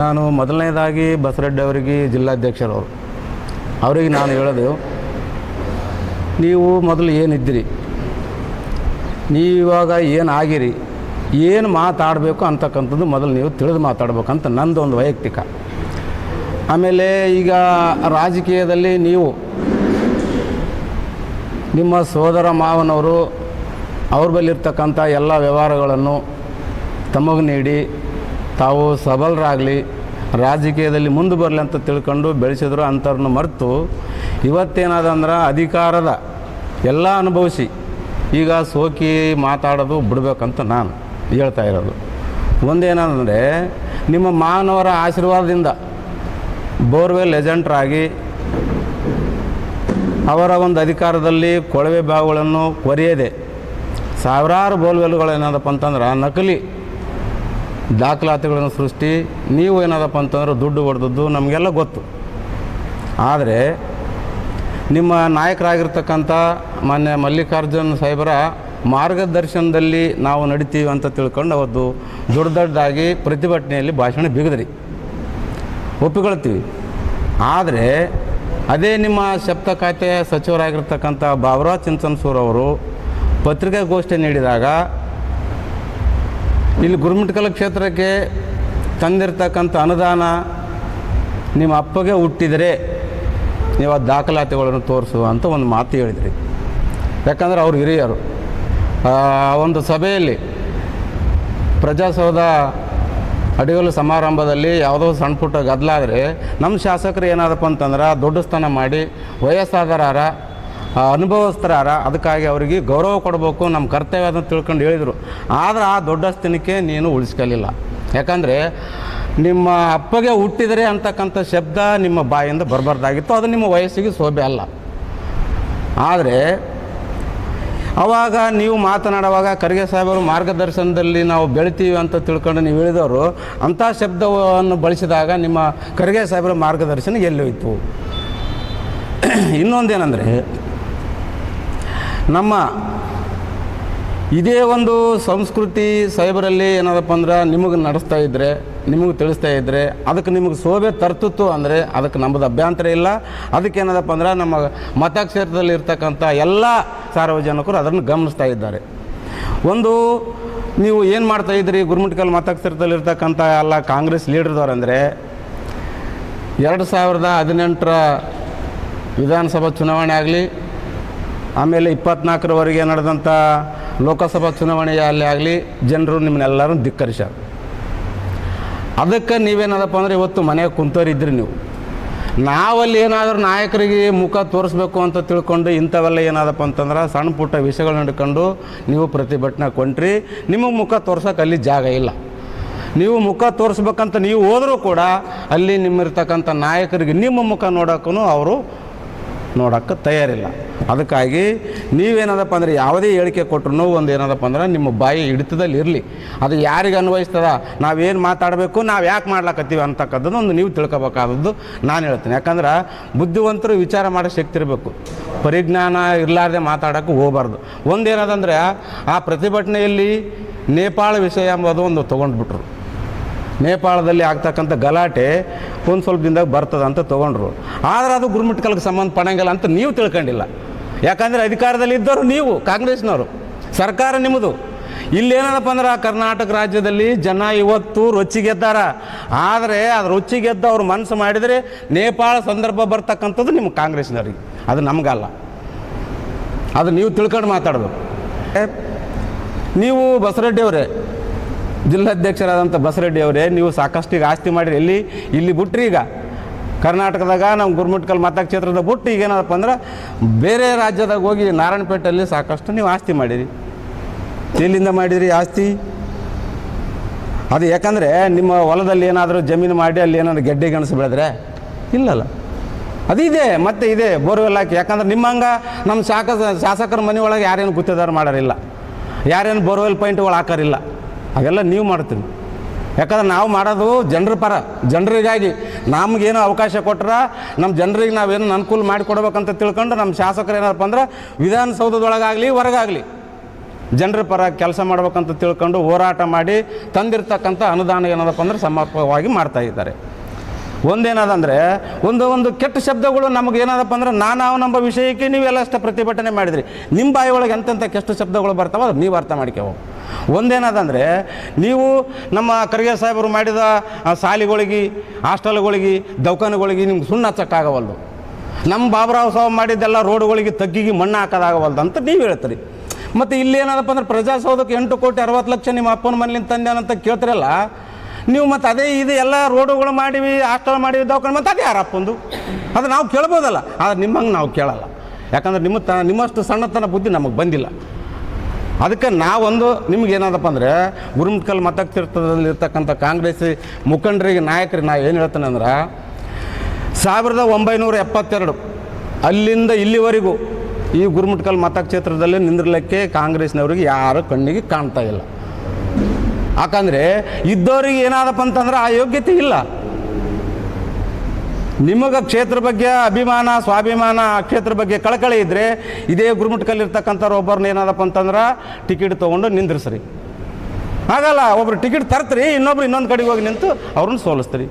ನಾನು ಮೊದಲನೇದಾಗಿ ಬಸರೆಡ್ಡಿ ಅವರಿಗೆ ಜಿಲ್ಲಾಧ್ಯಕ್ಷರವರು. ಅವರಿಗೆ ನಾನು ಹೇಳೋದು, ನೀವು ಮೊದಲು ಏನಿದ್ದೀರಿ? ನೀವು ಇವಾಗ ಏನು ಆಗಿರಿ ಏನು ಮಾತಾಡಬೇಕು ಅಂತಕ್ಕಂಥದ್ದು ಮೊದಲು ನೀವು ತಿಳಿದು ಮಾತಾಡ್ಬೇಕಂತ ನಂದು ಒಂದು ವೈಯಕ್ತಿಕ. ಆಮೇಲೆ ಈಗ ರಾಜಕೀಯದಲ್ಲಿ ನೀವು, ನಿಮ್ಮ ಸೋದರ ಮಾವನವರು ಅವ್ರ ಬಲ್ಲಿರ್ತಕ್ಕಂಥ ಎಲ್ಲ ವ್ಯವಹಾರಗಳನ್ನು ತಮಗೆ ನೀಡಿ ತಾವು ಸಬಲರಾಗಲಿ, ರಾಜಕೀಯದಲ್ಲಿ ಮುಂದೆ ಬರಲಿ ಅಂತ ತಿಳ್ಕೊಂಡು ಬೆಳೆಸಿದ್ರು ಅಂಥವ್ರನ್ನ ಮರೆತು ಇವತ್ತೇನಾದಂದ್ರೆ ಅಧಿಕಾರದ ಎಲ್ಲ ಅನುಭವಿಸಿ ಈಗ ಸೋಕಿ ಮಾತಾಡೋದು ಬಿಡಬೇಕಂತ ನಾನು ಹೇಳ್ತಾ ಇರೋದು. ಒಂದೇನಂದರೆ ನಿಮ್ಮ ಮಾನವರ ಆಶೀರ್ವಾದದಿಂದ ಬೋರ್ವೆಲ್ ಏಜೆಂಟ್ರಾಗಿ ಅವರ ಒಂದು ಅಧಿಕಾರದಲ್ಲಿ ಕೊಳವೆ ಬಾವುಗಳನ್ನು ಕೊರೆಯದೆ ಸಾವಿರಾರು ಬೋರ್ವೆಲ್ಗಳು ಏನದಪ್ಪ ಅಂತಂದ್ರೆ ನಕಲಿ ದಾಖಲಾತಿಗಳನ್ನು ಸೃಷ್ಟಿ, ನೀವು ಏನದಪ್ಪ ಅಂತಂದ್ರೆ ದುಡ್ಡು ಹೊಡೆದದ್ದು ನಮಗೆಲ್ಲ ಗೊತ್ತು. ಆದರೆ ನಿಮ್ಮ ನಾಯಕರಾಗಿರ್ತಕ್ಕಂಥ ಮಾನ್ಯ ಮಲ್ಲಿಕಾರ್ಜುನ್ ಸಾಹೇಬರ ಮಾರ್ಗದರ್ಶನದಲ್ಲಿ ನಾವು ನಡಿತೀವಿ ಅಂತ ತಿಳ್ಕೊಂಡು ಅವತ್ತು ದೊಡ್ಡ ದೊಡ್ಡದಾಗಿ ಪ್ರತಿಭಟನೆಯಲ್ಲಿ ಭಾಷಣ ಬಿಗಿದ್ರಿ. ಒಪ್ಪಿಕೊಳ್ತೀವಿ. ಆದರೆ ಅದೇ ನಿಮ್ಮ ಶಬ್ದ ಖಾತೆ ಸಚಿವರಾಗಿರ್ತಕ್ಕಂಥ ಬಾಬುರಾವ್ ಚಿಂಚನ್ಸೂರ್ ಅವರು ಪತ್ರಿಕಾಗೋಷ್ಠಿ ನೀಡಿದಾಗ ಇಲ್ಲಿ ಗುರುಮಿಟ್ಕಲ ಕ್ಷೇತ್ರಕ್ಕೆ ತಂದಿರತಕ್ಕಂಥ ಅನುದಾನ ನಿಮ್ಮ ಅಪ್ಪಗೆ ಹುಟ್ಟಿದರೆ ನೀವು ಆ ದಾಖಲಾತಿಗಳನ್ನು ತೋರಿಸು ಅಂತ ಒಂದು ಮಾತು ಹೇಳಿದ್ರಿ. ಯಾಕಂದ್ರೆ ಅವ್ರು ಹಿರಿಯರು. ಒಂದು ಸಭೆಯಲ್ಲಿ ಪ್ರಜಾಸೌಧ ಅಡಿಗಲು ಸಮಾರಂಭದಲ್ಲಿ ಯಾವುದೋ ಸಣ್ಣ ಪುಟ್ಟ ಗದ್ದಲಾದರೆ ನಮ್ಮ ಶಾಸಕರು ಏನಾದಪ್ಪ ಅಂತಂದ್ರೆ ದೊಡ್ಡ ಸ್ಥಾನ ಮಾಡಿ ವಯಸ್ಸಾದರಾರ ಅನುಭವಸ್ಥರಾರ, ಅದಕ್ಕಾಗಿ ಅವರಿಗೆ ಗೌರವ ಕೊಡಬೇಕು ನಮ್ಮ ಕರ್ತವ್ಯ ಅಂತ ತಿಳ್ಕೊಂಡು ಹೇಳಿದರು. ಆದರೆ ಆ ದೊಡ್ಡ ಸ್ಥಾನಕ್ಕೆ ನೀನು ಉಳಿಸ್ಕಲಿಲ್ಲ. ಯಾಕಂದರೆ ನಿಮ್ಮ ಅಪ್ಪಗೆ ಹುಟ್ಟಿದರೆ ಅಂತಕ್ಕಂಥ ಶಬ್ದ ನಿಮ್ಮ ಬಾಯಿಂದ ಬರಬಾರ್ದಾಗಿತ್ತು, ಅದು ನಿಮ್ಮ ವಯಸ್ಸಿಗೆ ಶೋಭೆ ಅಲ್ಲ. ಆದರೆ ಅವಾಗ ನೀವು ಮಾತನಾಡುವಾಗ ಖರ್ಗೆ ಸಾಹೇಬರು ಮಾರ್ಗದರ್ಶನದಲ್ಲಿ ನಾವು ಬೆಳಿತೀವಿ ಅಂತ ತಿಳ್ಕೊಂಡು ನೀವು ಹೇಳಿದವರು, ಅಂಥ ಶಬ್ದವನ್ನು ಬಳಸಿದಾಗ ನಿಮ್ಮ ಖರ್ಗೆ ಸಾಹೇಬರ ಮಾರ್ಗದರ್ಶನ ಎಲ್ಲಿ ಹೋಯ್ತು ಇನ್ನೊಂದೇನೆಂದರೆ ನಮ್ಮ ಇದೇ ಒಂದು ಸಂಸ್ಕೃತಿ ಸೈಬರಲ್ಲಿ ಏನದಪ್ಪ ಅಂದ್ರೆ ನಿಮಗೆ ನಡೆಸ್ತಾ ಇದ್ದರೆ ನಿಮಗೆ ತಿಳಿಸ್ತಾ ಇದ್ದರೆ ಅದಕ್ಕೆ ನಿಮಗೆ ಶೋಭೆ ತರ್ತಿತ್ತು ಅಂದರೆ ಅದಕ್ಕೆ ನಮ್ಮದು ಅಭ್ಯಂತರ ಇಲ್ಲ. ಅದಕ್ಕೆ ಏನದಪ್ಪ ಅಂದ್ರೆ ನಮ್ಮ ಮತಕ್ಷೇತ್ರದಲ್ಲಿ ಇರ್ತಕ್ಕಂಥ ಎಲ್ಲ ಸಾರ್ವಜನಿಕರು ಅದನ್ನು ಗಮನಿಸ್ತಾ ಇದ್ದಾರೆ. ಒಂದು, ನೀವು ಏನು ಮಾಡ್ತಾ ಇದ್ರಿ ಗುರುಮುಟ್ಕಲ್ ಮತಕ್ಷೇತ್ರದಲ್ಲಿ ಇರ್ತಕ್ಕಂಥ ಎಲ್ಲ ಕಾಂಗ್ರೆಸ್ ಲೀಡರ್ದವ್ರು ಅಂದರೆ, ಎರಡು ಸಾವಿರದ ಹದಿನೆಂಟರ ವಿಧಾನಸಭಾ ಚುನಾವಣೆ ಆಗಲಿ ಆಮೇಲೆ ಇಪ್ಪತ್ನಾಲ್ಕರವರೆಗೆ ನಡೆದಂಥ ಲೋಕಸಭಾ ಚುನಾವಣೆಯಲ್ಲಿ ಆಗಲಿ, ಜನರು ನಿಮ್ಮನ್ನೆಲ್ಲರೂ ಧಿಕ್ಕರಿಸ್ಯಾರ. ಅದಕ್ಕೆ ನೀವೇನದಪ್ಪ ಅಂದರೆ ಇವತ್ತು ಮನೆಗೆ ಕುಂತೋರಿದ್ರಿ ನೀವು. ನಾವಲ್ಲಿ ಏನಾದರೂ ನಾಯಕರಿಗೆ ಮುಖ ತೋರಿಸ್ಬೇಕು ಅಂತ ತಿಳ್ಕೊಂಡು ಇಂಥವೆಲ್ಲ ಏನಾದಪ್ಪ ಅಂತಂದ್ರೆ ಸಣ್ಣ ಪುಟ್ಟ ವಿಷಯಗಳನ್ನ ಹಿಡ್ಕೊಂಡು ನೀವು ಪ್ರತಿಭಟನೆ ಕೊಂಡ್ರಿ. ನಿಮಗೆ ಮುಖ ತೋರ್ಸೋಕೆ ಅಲ್ಲಿ ಜಾಗ ಇಲ್ಲ. ನೀವು ಮುಖ ತೋರಿಸ್ಬೇಕಂತ ನೀವು ಹೋದರೂ ಕೂಡ ಅಲ್ಲಿ ನಿಮ್ಮಿರ್ತಕ್ಕಂಥ ನಾಯಕರಿಗೆ ನಿಮ್ಮ ಮುಖ ನೋಡೋಕ್ಕೂ ಅವರು ನೋಡೋಕ್ಕೆ ತಯಾರಿಲ್ಲ. ಅದಕ್ಕಾಗಿ ನೀವೇನದಪ್ಪ ಅಂದರೆ ಯಾವುದೇ ಹೇಳಿಕೆ ಕೊಟ್ಟರು ಒಂದು ಏನದಪ್ಪ ಅಂದ್ರೆ ನಿಮ್ಮ ಬಾಯಿ ಹಿಡಿತದಲ್ಲಿ ಇರಲಿ. ಅದು ಯಾರಿಗೆ ಅನ್ವಯಿಸ್ತದ? ನಾವೇನು ಮಾತಾಡಬೇಕು, ನಾವು ಯಾಕೆ ಮಾಡ್ಲಕತ್ತೀವಿ ಅಂತಕ್ಕಂಥದ್ದು ಒಂದು ನೀವು ತಿಳ್ಕೊಬೇಕಾದದ್ದು ನಾನು ಹೇಳ್ತೀನಿ. ಯಾಕಂದ್ರೆ ಬುದ್ಧಿವಂತರು ವಿಚಾರ ಮಾಡೋ ಶಕ್ತಿ ಇರಬೇಕು. ಪರಿಜ್ಞಾನ ಇರಲಾರ್ದೆ ಮಾತಾಡೋಕ್ಕೆ ಹೋಗಬಾರ್ದು. ಒಂದೇನದಂದರೆ ಆ ಪ್ರತಿಭಟನೆಯಲ್ಲಿ ನೇಪಾಳ ವಿಷಯ ಎಂಬುದು ಒಂದು ತೊಗೊಂಡ್ಬಿಟ್ರು. ನೇಪಾಳದಲ್ಲಿ ಆಗ್ತಕ್ಕಂಥ ಗಲಾಟೆ ಒಂದು ಸ್ವಲ್ಪ ದಿನದಾಗ ಬರ್ತದೆ ಅಂತ ತೊಗೊಂಡ್ರು. ಆದರೆ ಅದು ಗುರುಮಿಟ್ಕಲ್ಗೆ ಸಂಬಂಧ ಪಡಂಗಿಲ್ಲ ಅಂತ ನೀವು ತಿಳ್ಕೊಂಡಿಲ್ಲ. ಯಾಕಂದರೆ ಅಧಿಕಾರದಲ್ಲಿ ಇದ್ದವರು ನೀವು, ಕಾಂಗ್ರೆಸ್ನವರು. ಸರ್ಕಾರ ನಿಮ್ಮದು. ಇಲ್ಲೇನಪ್ಪ ಅಂದ್ರೆ ಕರ್ನಾಟಕ ರಾಜ್ಯದಲ್ಲಿ ಜನ ಇವತ್ತು ರೊಚ್ಚಿಗೆದ್ದಾರ ಆದರೆ ಅದು ರೊಚ್ಚಿಗೆದ್ದ ಅವ್ರು ಮನಸ್ಸು ಮಾಡಿದರೆ ನೇಪಾಳ ಸಂದರ್ಭ ಬರ್ತಕ್ಕಂಥದ್ದು ನಿಮ್ಮ ಕಾಂಗ್ರೆಸ್ನವ್ರಿಗೆ. ಅದು ನಮಗಲ್ಲ. ಅದು ನೀವು ತಿಳ್ಕೊಂಡು ಮಾತಾಡಬೇಕು. ನೀವು ಬಸರೆಡ್ಡಿ ಅವರೇ ಜಿಲ್ಲಾಧ್ಯಕ್ಷರಾದಂಥ ಬಸರೆಡ್ಡಿ ಅವರೇ, ನೀವು ಸಾಕಷ್ಟು ಈಗ ಆಸ್ತಿ ಮಾಡಿರಿ. ಎಲ್ಲಿ ಇಲ್ಲಿ ಬಿಟ್ರಿ ಈಗ. ಕರ್ನಾಟಕದಾಗ ನಮ್ಮ ಗುರುಮುಟ್ಕಲ್ ಮತಕ್ಷೇತ್ರದ ಬಿಟ್ಟು ಈಗ ಏನಪ್ಪ ಅಂದ್ರೆ ಬೇರೆ ರಾಜ್ಯದಾಗ ಹೋಗಿ ನಾರಾಯಣಪೇಟೆಯಲ್ಲಿ ಸಾಕಷ್ಟು ನೀವು ಆಸ್ತಿ ಮಾಡಿರಿ. ಎಲ್ಲಿಂದ ಮಾಡಿರಿ ಆಸ್ತಿ? ಅದು ಯಾಕಂದರೆ ನಿಮ್ಮ ಹೊಲದಲ್ಲಿ ಏನಾದರೂ ಜಮೀನು ಮಾಡಿ ಅಲ್ಲಿ ಏನಾದ್ರು ಗೆಡ್ಡೆ ಗೆಣಸು ಬೆಳೆದ್ರೆ? ಇಲ್ಲಲ್ಲ. ಅದು ಇದೆ, ಮತ್ತೆ ಇದೆ ಬೋರ್ವೆಲ್ ಹಾಕಿ. ಯಾಕಂದ್ರೆ ನಿಮ್ಮಂಗ ನಮ್ಮ ಶಾಖ, ಶಾಸಕರ ಮನೆ ಒಳಗೆ ಯಾರೇನು ಗುತ್ತಿದಾರು ಮಾಡೋರಿಲ್ಲ. ಯಾರೇನು ಬೋರ್ವೆಲ್ ಪಾಯಿಂಟ್ಗಳು ಹಾಕೋರಿಲ್ಲ. ಅವೆಲ್ಲ ನೀವು ಮಾಡ್ತೀರಿ. ಯಾಕಂದ್ರೆ ನಾವು ಮಾಡೋದು ಜನರ ಪರ, ಜನರಿಗಾಗಿ ನಮಗೇನು ಅವಕಾಶ ಕೊಟ್ರೆ ನಮ್ಮ ಜನರಿಗೆ ನಾವೇನು ಅನುಕೂಲ ಮಾಡಿಕೊಡ್ಬೇಕಂತ ತಿಳ್ಕೊಂಡು ನಮ್ಮ ಶಾಸಕರು ಏನಪ್ಪ ಅಂದ್ರೆ ವಿಧಾನಸೌಧದೊಳಗಾಗಲಿ, ಹೊರಗಾಗಲಿ ಜನರ ಪರ ಕೆಲಸ ಮಾಡ್ಬೇಕಂತ ತಿಳ್ಕೊಂಡು ಹೋರಾಟ ಮಾಡಿ ತಂದಿರ್ತಕ್ಕಂಥ ಅನುದಾನ ಏನದಪ್ಪ ಅಂದ್ರೆ ಸಮರ್ಪಕವಾಗಿ ಮಾಡ್ತಾ ಇದ್ದಾರೆ. ಒಂದೇನದಂದರೆ, ಒಂದು ಒಂದು ಕೆಟ್ಟ ಶಬ್ದಗಳು ನಮಗೆ ಏನದಪ್ಪ ಅಂದ್ರೆ, ನಾನು ನಂಬ ವಿಷಯಕ್ಕೆ ನೀವೆಲ್ಲ ಅಷ್ಟೇ ಪ್ರತಿಭಟನೆ ಮಾಡಿದ್ರಿ. ನಿಮ್ಮ ಬಾಯಿ ಒಳಗೆ ಎಂತೆಂಥ ಕೆಟ್ಟ ಶಬ್ದಗಳು ಬರ್ತಾವ ಅದು ನೀವು ಅರ್ಥ ಮಾಡ್ಕೋವು. ಒಂದೇನದಂದರೆ, ನೀವು ನಮ್ಮ ಖರ್ಗೆ ಸಾಹೇಬರು ಮಾಡಿದ ಶಾಲೆಗಳಿಗೆ ಹಾಸ್ಟೆಲ್ಗಳಿಗೆ, ದವಾಖಾನೆಗಳಿಗೆ ನಿಮ್ಗೆ ಸುಣ್ಣ ಹಚ್ಚಕ್ಕಾಗವಲ್ದು. ನಮ್ಮ ಬಾಬುರಾವ್ ಸಾಹೇಬ್ ಮಾಡಿದ್ದೆಲ್ಲ ರೋಡ್ಗಳಿಗೆ ತಗ್ಗಿಗೆ ಮಣ್ಣು ಹಾಕೋದಾಗವಲ್ದು ಅಂತ ನೀವು ಹೇಳ್ತೀರಿ. ಮತ್ತು ಇಲ್ಲಿ ಏನಾದಪ್ಪ ಅಂದ್ರೆ ಪ್ರಜಾಸೌಧಕ್ಕೆ ಎಂಟು ಕೋಟಿ ಅರವತ್ತು ಲಕ್ಷ ನಿಮ್ಮ ಅಪ್ಪನ ಮನೇಲಿ ತಂದೆ ಅಂತ ಕೇಳ್ತಿರಲ್ಲ ನೀವು ಮತ್ತು ಅದೇ ಇದು ಎಲ್ಲ ರೋಡುಗಳು ಮಾಡಿವಿ, ಹಾಸ್ಟೆಲ್ ಮಾಡಿವಿ, ದವಾಖಾನೆ ಮತ್ತು ಅದೇ ಯಾರಪ್ಪಂದು ಅದು ನಾವು ಕೇಳ್ಬೋದಲ್ಲ. ಆದರೆ ನಿಮ್ಮಂಗೆ ನಾವು ಕೇಳಲ್ಲ. ಯಾಕಂದ್ರೆ ನಿಮ್ಮ ತ, ನಿಮ್ಮಷ್ಟು ಸಣ್ಣತನ ಬುದ್ಧಿ ನಮಗೆ ಬಂದಿಲ್ಲ. ಅದಕ್ಕೆ ನಾವೊಂದು ನಿಮ್ಗೆ ಏನದಪ್ಪ ಅಂದರೆ ಗುರುಮುಟ್ಕಲ್ ಮತಕ್ಷೇತ್ರದಲ್ಲಿರ್ತಕ್ಕಂಥ ಕಾಂಗ್ರೆಸ್ ಮುಖಂಡರಿಗೆ, ನಾಯಕರಿಗೆ ನಾ ಏನು ಹೇಳ್ತೇನೆ ಅಂದ್ರೆ, ಸಾವಿರದ ಒಂಬೈನೂರ ಎಪ್ಪತ್ತೆರಡು, ಅಲ್ಲಿಂದ ಇಲ್ಲಿವರೆಗೂ ಈ ಗುರುಮುಟ್ಕಲ್ ಮತಕ್ಷೇತ್ರದಲ್ಲಿ ನಿಂದಿರ್ಲಿಕ್ಕೆ ಕಾಂಗ್ರೆಸ್ನವ್ರಿಗೆ ಯಾರು ಕಣ್ಣಿಗೆ ಕಾಣ್ತಾ ಇಲ್ಲ. ಯಾಕಂದರೆ ಇದ್ದವ್ರಿಗೆ ಏನಾದಪ್ಪ ಅಂತಂದ್ರೆ ಆ ಯೋಗ್ಯತೆ ಇಲ್ಲ. ನಿಮಗೆ ಕ್ಷೇತ್ರ ಬಗ್ಗೆ ಅಭಿಮಾನ, ಸ್ವಾಭಿಮಾನ ಆ ಕ್ಷೇತ್ರ ಬಗ್ಗೆ ಕಳಕಳಿ ಇದ್ದರೆ ಇದೇ ಗುರುಮುಟ್ಕಲ್ಲಿ ಇರ್ತಕ್ಕಂಥವ್ರು ಒಬ್ಬರನ್ನ ಏನಾದಪ್ಪ ಅಂತಂದ್ರೆ ಟಿಕೆಟ್ ತೊಗೊಂಡು ನಿಂದ್ರಿಸ್ರಿ. ಹಾಗಲ್ಲ, ಒಬ್ರು ಟಿಕೆಟ್ ತರ್ತ್ರಿ, ಇನ್ನೊಬ್ರು ಇನ್ನೊಂದು ಕಡೆಗೆ ಹೋಗಿ ನಿಂತು ಅವ್ರನ್ನ ಸೋಲಿಸ್ತೀರಿ.